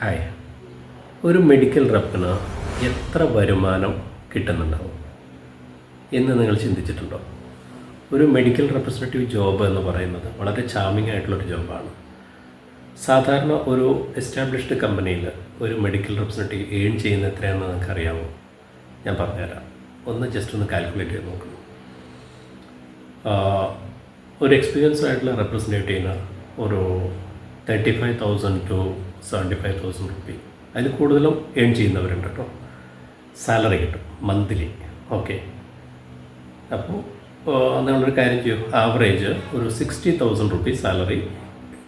Hi. ഒരു medical റെപ്പിന് എത്ര വരുമാനം കിട്ടുന്നുണ്ടാവും എന്ന് നിങ്ങൾ ചിന്തിച്ചിട്ടുണ്ടോ? ഒരു മെഡിക്കൽ റെപ്രസെന്റേറ്റീവ് ജോബ് എന്ന് പറയുന്നത് വളരെ ചാമിങ് ആയിട്ടുള്ളൊരു ജോബാണ് സാധാരണ ഒരു എസ്റ്റാബ്ലിഷ്ഡ് കമ്പനിയിൽ ഒരു മെഡിക്കൽ റെപ്രസെന്റേറ്റീവ് ഏൺ ചെയ്യുന്ന എത്രയാണെന്ന് നിങ്ങൾക്ക് അറിയാമോ ഞാൻ പറഞ്ഞുതരാം. ഒന്ന് ജസ്റ്റ് ഒന്ന് കാൽക്കുലേറ്റ് ചെയ്ത് നോക്കണം ഒരു എക്സ്പീരിയൻസ് ആയിട്ടുള്ള റെപ്രസെന്റേറ്റീവിന് ഒരു thirty five thousand to seventy five thousand rupee അതിൽ കൂടുതലും ഏൺ ചെയ്യുന്നവരുണ്ട് കേട്ടോ സാലറി കിട്ടും മന്ത്ലി ഓക്കെ അപ്പോൾ നിങ്ങളൊരു കാര്യം ചെയ്യും. ആവറേജ് ഒരു സിക്സ്റ്റി തൗസൻഡ് റുപ്പി സാലറി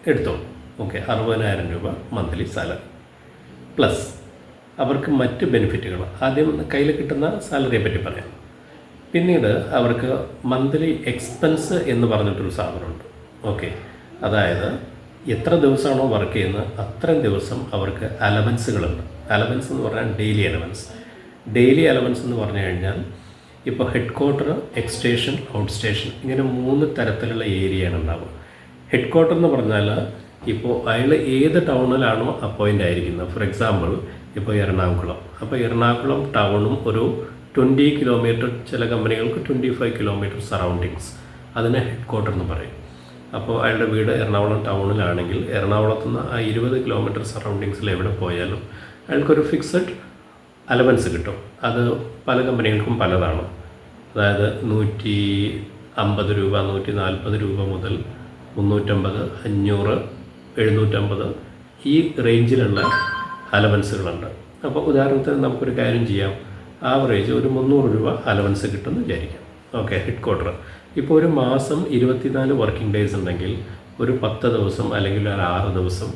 എടുത്തോ. ഓക്കെ അറുപതിനായിരം രൂപ മന്ത്ലി സാലറി പ്ലസ് അവർക്ക് മറ്റ് ബെനിഫിറ്റുകൾ ആദ്യം കയ്യിൽ കിട്ടുന്ന സാലറിയെ പറ്റി പറയാം. പിന്നീട് അവർക്ക് മന്ത്ലി എക്സ്പെൻസ് എന്ന് പറഞ്ഞിട്ടൊരു സാധനമുണ്ട്. ഓക്കെ അതായത് എത്ര ദിവസമാണോ വർക്ക് ചെയ്യുന്നത് അത്രയും ദിവസം അവർക്ക് അലവൻസുകളുണ്ട് അലവൻസ് എന്ന് പറഞ്ഞാൽ ഡെയിലി അലവൻസ് ഡെയിലി അലവൻസ് എന്ന് പറഞ്ഞു കഴിഞ്ഞാൽ ഇപ്പോൾ head quarter ex station out station ഇങ്ങനെ മൂന്ന് തരത്തിലുള്ള ഏരിയയാണ് ഉണ്ടാവുക. ഹെഡ് ക്വാർട്ടർ എന്ന് പറഞ്ഞാൽ ഇപ്പോൾ അയാൾ ഏത് ടൗണിലാണോ അപ്പോയിന്റ് ആയിരിക്കുന്നത്. ഫോർ എക്സാമ്പിൾ ഇപ്പോൾ എറണാകുളം. അപ്പോൾ എറണാകുളം ടൗണും ഒരു ട്വന്റി കിലോമീറ്റർ ചില കമ്പനികൾക്ക് ട്വന്റി ഫൈവ് കിലോമീറ്റർ സറൗണ്ടിങ്സ് അതിനെ ഹെഡ് ക്വാർട്ടർ എന്ന് പറയും. അപ്പോൾ അയാളുടെ വീട് എറണാകുളം ടൗണിലാണെങ്കിൽ എറണാകുളത്ത് നിന്ന് ആ ഇരുപത് കിലോമീറ്റർ സറൗണ്ടിങ്സിൽ എവിടെ പോയാലും അയാൾക്കൊരു ഫിക്സഡ് അലവൻസ് കിട്ടും. അത് പല കമ്പനികൾക്കും പലതാണ്. അതായത് നൂറ്റി അമ്പത് രൂപ നൂറ്റി നാൽപ്പത് രൂപ മുതൽ മുന്നൂറ്റമ്പത് അഞ്ഞൂറ് എഴുന്നൂറ്റമ്പത് ഈ റേഞ്ചിലുള്ള അലവൻസുകളുണ്ട്. അപ്പോൾ ഉദാഹരണത്തിന് നമുക്കൊരു കാര്യം ചെയ്യാം. ആവറേജ് ഒരു മുന്നൂറ് രൂപ അലവൻസ് കിട്ടുമെന്ന് വിചാരിക്കാം. ഓക്കെ ഹെഡ് ക്വാർട്ടർ ഇപ്പോൾ ഒരു മാസം ഇരുപത്തിനാല് വർക്കിംഗ് ഡേയ്സ് ഉണ്ടെങ്കിൽ ഒരു പത്ത് ദിവസം അല്ലെങ്കിൽ ഒരു ആറ് ദിവസം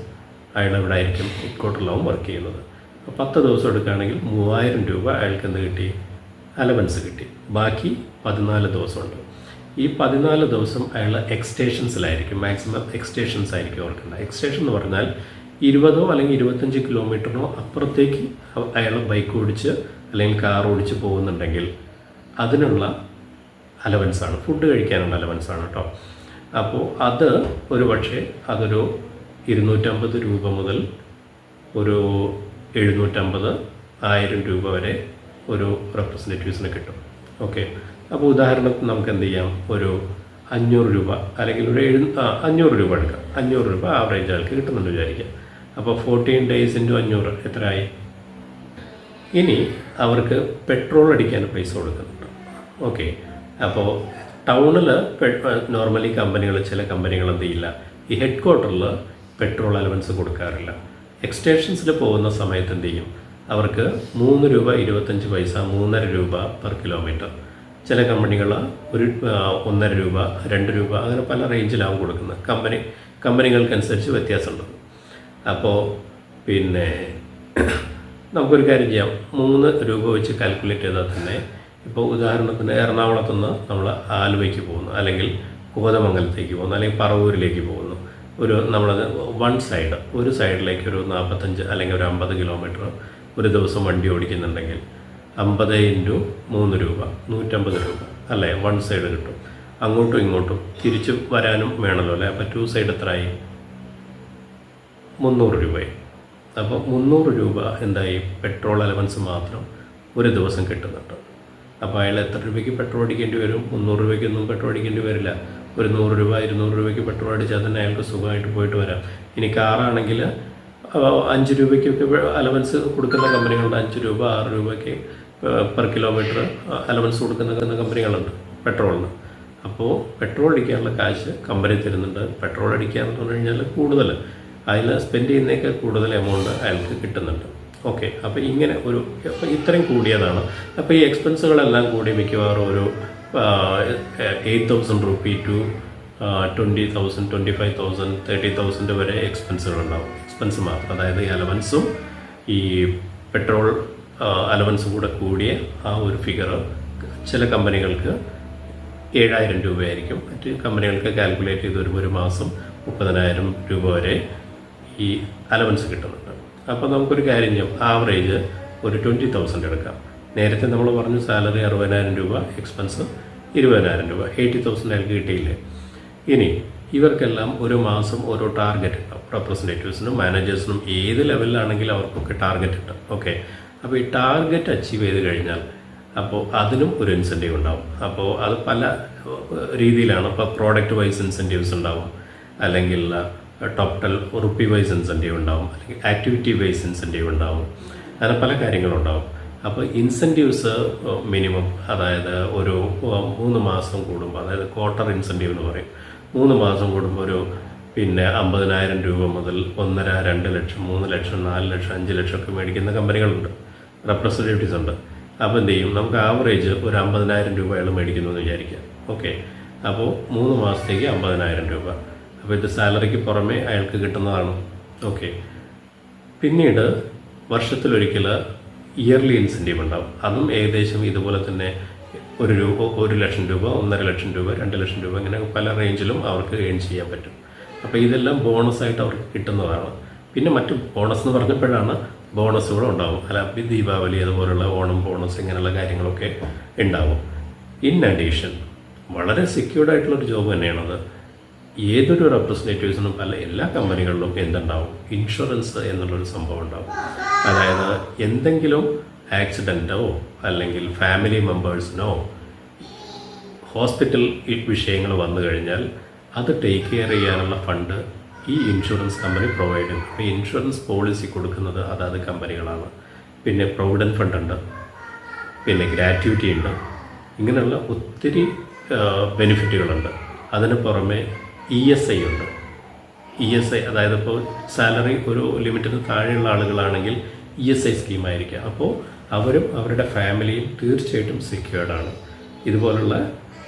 അയാൾ ഇവിടെ ആയിരിക്കും ഇക്കോട്ടുള്ളവും വർക്ക് ചെയ്യുന്നത്. പത്ത് ദിവസം എടുക്കുകയാണെങ്കിൽ മൂവായിരം രൂപ അയാൾക്ക് എന്ത് കിട്ടി? അലവൻസ് കിട്ടി. ബാക്കി പതിനാല് ദിവസമുണ്ട്. ഈ പതിനാല് ദിവസം അയാൾ എക്സ്റ്റേഷൻസിലായിരിക്കും മാക്സിമം എക്സ്റ്റേഷൻസ് ആയിരിക്കും അവർക്കുണ്ട് എക്സ്റ്റേഷൻ എന്ന് പറഞ്ഞാൽ ഇരുപതോ അല്ലെങ്കിൽ ഇരുപത്തഞ്ച് കിലോമീറ്ററിനോ അപ്പുറത്തേക്ക് അയാൾ ബൈക്ക് ഓടിച്ച് അല്ലെങ്കിൽ കാർ ഓടിച്ച് പോകുന്നുണ്ടെങ്കിൽ അതിനുള്ള അലവൻസാണ് ഫുഡ് കഴിക്കാനുള്ള അലവൻസാണ് കേട്ടോ അപ്പോൾ അത് ഒരു പക്ഷേ അതൊരു ഇരുന്നൂറ്റമ്പത് രൂപ മുതൽ ഒരു എഴുന്നൂറ്റമ്പത് ആയിരം രൂപ വരെ ഒരു റെപ്രസെന്റേറ്റീവ്സിന് കിട്ടും. ഓക്കെ അപ്പോൾ ഉദാഹരണത്തിന് നമുക്ക് എന്ത് ചെയ്യാം? ഒരു അഞ്ഞൂറ് രൂപ അല്ലെങ്കിൽ ഒരു എഴു അഞ്ഞൂറ് രൂപ എടുക്കാം. അഞ്ഞൂറ് രൂപ ആവറേജ് ആൾക്ക് കിട്ടുന്നുണ്ട് വിചാരിക്കാം. അപ്പോൾ ഫോർട്ടീൻ ഡേയ്സ് ഇന്റു അഞ്ഞൂറ് ആയി ഇനി അവർക്ക് പെട്രോൾ അടിക്കാൻ പൈസ കൊടുക്കുന്നുണ്ട്. ഓക്കെ അപ്പോൾ ടൗണിൽ നോർമലി കമ്പനികൾ ചില കമ്പനികൾ എന്ത് ചെയ്യില്ല. ഈ ഹെഡ് ക്വാർട്ടറിൽ പെട്രോൾ അലവൻസ് കൊടുക്കാറില്ല എക്സ്റ്റേഷൻസിൽ പോകുന്ന സമയത്ത് എന്ത് ചെയ്യും? അവർക്ക് മൂന്ന് രൂപ ഇരുപത്തഞ്ച് പൈസ മൂന്നര രൂപ പെർ കിലോമീറ്റർ ചില കമ്പനികൾ ഒരു ഒന്നര രൂപ രണ്ട് രൂപ അങ്ങനെ പല റേഞ്ചിലാവും കൊടുക്കുന്നത്. കമ്പനി കമ്പനികൾക്കനുസരിച്ച് വ്യത്യാസമുണ്ട്. അപ്പോൾ പിന്നെ നമുക്കൊരു കാര്യം ചെയ്യാം. മൂന്ന് രൂപ വെച്ച് കാൽക്കുലേറ്റ് ചെയ്താൽ തന്നെ ഇപ്പോൾ ഉദാഹരണത്തിന് എറണാകുളത്ത് നിന്ന് നമ്മൾ ആലുവയ്ക്ക് പോകുന്നു അല്ലെങ്കിൽ കോതമംഗലത്തേക്ക് പോകുന്നു അല്ലെങ്കിൽ പറവൂരിലേക്ക് പോകുന്നു. ഒരു നമ്മളത് വൺ സൈഡ് ഒരു സൈഡിലേക്ക് ഒരു നാൽപ്പത്തഞ്ച് അല്ലെങ്കിൽ ഒരു അമ്പത് കിലോമീറ്റർ ഒരു ദിവസം വണ്ടി ഓടിക്കുന്നുണ്ടെങ്കിൽ അമ്പത് ഇന്റു മൂന്ന് രൂപ നൂറ്റമ്പത് രൂപ അല്ലേ? വൺ സൈഡ് കിട്ടും. അങ്ങോട്ടും ഇങ്ങോട്ടും തിരിച്ചു വരാനും വേണമല്ലോ അല്ലേ? അപ്പോൾ ടു സൈഡ് എത്രയായി? മുന്നൂറ് രൂപയായി. അപ്പോൾ മുന്നൂറ് രൂപ എന്തായി? പെട്രോൾ അലവൻസ് മാത്രം ഒരു ദിവസം കിട്ടുന്നുണ്ട്. അപ്പോൾ അയാൾ എത്ര രൂപയ്ക്ക് പെട്രോൾ അടിക്കേണ്ടി വരും? മുന്നൂറ് രൂപയ്ക്കൊന്നും പെട്രോൾ അടിക്കേണ്ടി വരില്ല. ഒരു നൂറ് രൂപ ഇരുന്നൂറ് രൂപയ്ക്ക് പെട്രോൾ അടിച്ചാൽ തന്നെ അയാൾക്ക് സുഖമായിട്ട് പോയിട്ട് വരാം. ഇനി കാറാണെങ്കിൽ അഞ്ച് രൂപയ്ക്കൊക്കെ അലവൻസ് കൊടുക്കുന്ന കമ്പനികളുണ്ട് അഞ്ച് രൂപ ആറ് രൂപയ്ക്ക് പെർ കിലോമീറ്റർ അലവൻസ് കൊടുക്കുന്ന കമ്പനികളുണ്ട് പെട്രോളിന് അപ്പോൾ പെട്രോൾ അടിക്കാനുള്ള കാശ് കമ്പനി തരുന്നുണ്ട്. പെട്രോൾ അടിക്കുക എന്ന് പറഞ്ഞു കഴിഞ്ഞാൽ കൂടുതൽ. അതിൽ സ്പെൻഡ് ചെയ്യുന്നതൊക്കെ കൂടുതൽ എമൗണ്ട് അയാൾക്ക് കിട്ടുന്നുണ്ട്. ഓക്കെ അപ്പോൾ ഇങ്ങനെ ഒരു ഇത്രയും കൂടിയതാണ്. അപ്പോൾ ഈ എക്സ്പെൻസുകളെല്ലാം കൂടി മിക്കവാറും ഒരു eight thousand rupee to twenty thousand twenty five thousand thirty thousand വരെ എക്സ്പെൻസുകളുണ്ടാവും എക്സ്പെൻസ് മാത്രം അതായത് ഈ അലവൻസും ഈ പെട്രോൾ അലവൻസും കൂടെ കൂടിയ ആ ഒരു ഫിഗർ ചില കമ്പനികൾക്ക് ഏഴായിരം രൂപയായിരിക്കും. മറ്റ് കമ്പനികൾക്ക് കാൽക്കുലേറ്റ് ചെയ്ത് വരുമ്പോൾ ഒരു മാസം മുപ്പതിനായിരം രൂപ വരെ ഈ അലവൻസ് കിട്ടുന്നുണ്ട് അപ്പോൾ നമുക്കൊരു കാര്യം ചെയ്യാം. ആവറേജ് ഒരു ട്വന്റി തൗസൻഡ് എടുക്കാം. നേരത്തെ നമ്മൾ പറഞ്ഞു സാലറി അറുപതിനായിരം രൂപ എക്സ്പെൻസ് ഇരുപതിനായിരം രൂപ. എയ്റ്റി തൗസൻഡ് അയാൾക്ക് കിട്ടിയില്ലേ? ഇനി ഇവർക്കെല്ലാം ഒരു മാസം ഓരോ ടാർഗറ്റ് ഉണ്ടാവും റെപ്രസെന്റേറ്റീവ്സിനും മാനേജേഴ്സിനും ഏത് ലെവലിലാണെങ്കിലും അവർക്കൊക്കെ ടാർഗറ്റ് ഉണ്ട് ഓക്കെ അപ്പോൾ ഈ ടാർഗറ്റ് അച്ചീവ് ചെയ്ത് കഴിഞ്ഞാൽ അപ്പോൾ അതിനും ഒരു ഇൻസെന്റീവ് ഉണ്ടാവും. അപ്പോൾ അത് പല രീതിയിലാണ്. ഇപ്പോൾ പ്രോഡക്റ്റ് വൈസ് ഇൻസെന്റീവ്സ് ഉണ്ടാവും. അല്ലെങ്കിൽ ടോട്ടൽ റുപ്പി വൈസ് ഇൻസെന്റീവ് ഉണ്ടാവും അല്ലെങ്കിൽ ആക്ടിവിറ്റി വൈസ് ഇൻസെന്റീവ് ഉണ്ടാവും അങ്ങനെ പല കാര്യങ്ങളുണ്ടാവും അപ്പോൾ ഇൻസെന്റീവ്സ് മിനിമം അതായത് ഒരു മൂന്ന് മാസം കൂടുമ്പോൾ അതായത് ക്വാർട്ടർ ഇൻസെന്റീവ് എന്ന് പറയും. മൂന്ന് മാസം കൂടുമ്പോൾ ഒരു പിന്നെ അമ്പതിനായിരം രൂപ മുതൽ ഒന്നര രണ്ട് ലക്ഷം മൂന്ന് ലക്ഷം നാല് ലക്ഷം അഞ്ച് ലക്ഷം ഒക്കെ മേടിക്കുന്ന കമ്പനികളുണ്ട്. റെപ്രസെന്റേറ്റീവ്സ് ഉണ്ട്. അപ്പോൾ എന്ത് ചെയ്യും? നമുക്ക് ആവറേജ് ഒരു അമ്പതിനായിരം രൂപ അയാൾ മേടിക്കുന്നു എന്ന് വിചാരിക്കുക. ഓക്കെ അപ്പോൾ മൂന്ന് മാസത്തേക്ക് അമ്പതിനായിരം രൂപ. അപ്പോൾ ഇത് സാലറിക്ക് പുറമേ അയാൾക്ക് കിട്ടുന്നതാണ്. ഓക്കെ പിന്നീട് വർഷത്തിലൊരിക്കൽ ഇയർലി ഇൻസെന്റീവ് ഉണ്ടാവും. അതും ഏകദേശം ഇതുപോലെ തന്നെ ഒരു രൂപ ഒരു ലക്ഷം രൂപ ഒന്നര ലക്ഷം രൂപ രണ്ട് ലക്ഷം രൂപ ഇങ്ങനെ പല റേഞ്ചിലും അവർക്ക് ഏൺ ചെയ്യാൻ പറ്റും. അപ്പോൾ ഇതെല്ലാം ബോണസായിട്ട് അവർക്ക് കിട്ടുന്നതാണ്. പിന്നെ മറ്റു ബോണസ് എന്ന് പറഞ്ഞപ്പോഴാണ് ബോണസുകളും ഉണ്ടാവും. അല്ല ദീപാവലി അതുപോലുള്ള ഓണം ബോണസ് ഇങ്ങനെയുള്ള കാര്യങ്ങളൊക്കെ ഉണ്ടാവും. ഇൻ അഡീഷൻ വളരെ സെക്യൂർഡ് ആയിട്ടുള്ള ഒരു ജോബ് തന്നെയാണത്. ഏതൊരു റെപ്രസെന്റേറ്റീവ്സിനും അല്ല എല്ലാ കമ്പനികളിലും എന്തുണ്ടാവും? ഇൻഷുറൻസ് എന്നുള്ളൊരു സംഭവം ഉണ്ടാവും. അതായത് എന്തെങ്കിലും ആക്സിഡന്റോ അല്ലെങ്കിൽ ഫാമിലി മെമ്പേഴ്സിനോ ഹോസ്പിറ്റൽ വിഷയങ്ങൾ വന്നു കഴിഞ്ഞാൽ അത് ടേക്ക് കെയർ ചെയ്യാനുള്ള ഫണ്ട് ഈ ഇൻഷുറൻസ് കമ്പനി പ്രൊവൈഡ് ചെയ്യും. അപ്പോൾ ഇൻഷുറൻസ് പോളിസി കൊടുക്കുന്നത് അതാത് കമ്പനികളാണ് പിന്നെ പ്രൊവിഡന്റ് ഫണ്ട് ഉണ്ട്. പിന്നെ ഗ്രാറ്റുവിറ്റി ഉണ്ട്. ഇങ്ങനെയുള്ള ഒത്തിരി ബെനിഫിറ്റുകളുണ്ട് അതിന് പുറമെ ഇ എസ് ഐ ഉണ്ട്. ഇ എസ് ഐ അതായത് ഇപ്പോൾ സാലറി ഒരു ലിമിറ്റിന് താഴെയുള്ള ആളുകളാണെങ്കിൽ ഇ എസ് ഐ സ്കീമായിരിക്കാം അപ്പോൾ അവരും അവരുടെ ഫാമിലിയും തീർച്ചയായിട്ടും സെക്യൂർഡാണ് ഇതുപോലുള്ള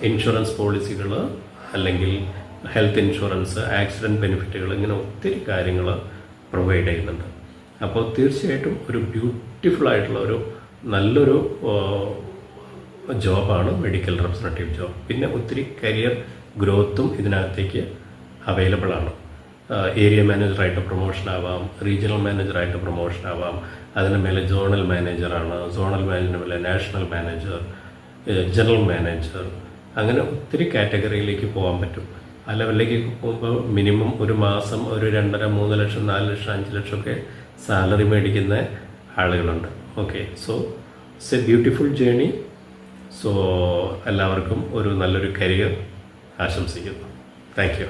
ഇൻഷുറൻസ് പോളിസികൾ അല്ലെങ്കിൽ ഹെൽത്ത് ഇൻഷുറൻസ് ആക്സിഡന്റ് ബെനിഫിറ്റുകൾ ഇങ്ങനെ ഒത്തിരി കാര്യങ്ങൾ പ്രൊവൈഡ് ചെയ്യുന്നുണ്ട്. അപ്പോൾ തീർച്ചയായിട്ടും ഒരു ബ്യൂട്ടിഫുൾ ആയിട്ടുള്ള ഒരു നല്ലൊരു ജോബാണ് മെഡിക്കൽ റെപ്രസെന്റേറ്റീവ് ജോബ്. പിന്നെ ഒത്തിരി കരിയർ ഗ്രോത്തും ഇതിനകത്തേക്ക് അവൈലബിളാണ് ഏരിയ മാനേജറായിട്ട് പ്രൊമോഷൻ ആവാം റീജിയണൽ മാനേജറായിട്ട് പ്രൊമോഷൻ ആവാം അതിന് മേലെ സോണൽ മാനേജറാണ് സോണൽ മാനേജറിന് മേലെ നാഷണൽ മാനേജർ ജനറൽ മാനേജർ അങ്ങനെ ഒത്തിരി കാറ്റഗറിയിലേക്ക് പോകാൻ പറ്റും. ആ ലെവലിലേക്ക് പോകുമ്പോൾ മിനിമം ഒരു മാസം ഒരു രണ്ടര മൂന്ന് ലക്ഷം നാല് ലക്ഷം അഞ്ച് ലക്ഷം ഒക്കെ സാലറി മേടിക്കുന്ന ആളുകളുണ്ട്. Okay so it's a beautiful journey so എല്ലാവർക്കും ഒരു നല്ലൊരു കരിയർ ആശംസിക്കുന്നു താങ്ക് യു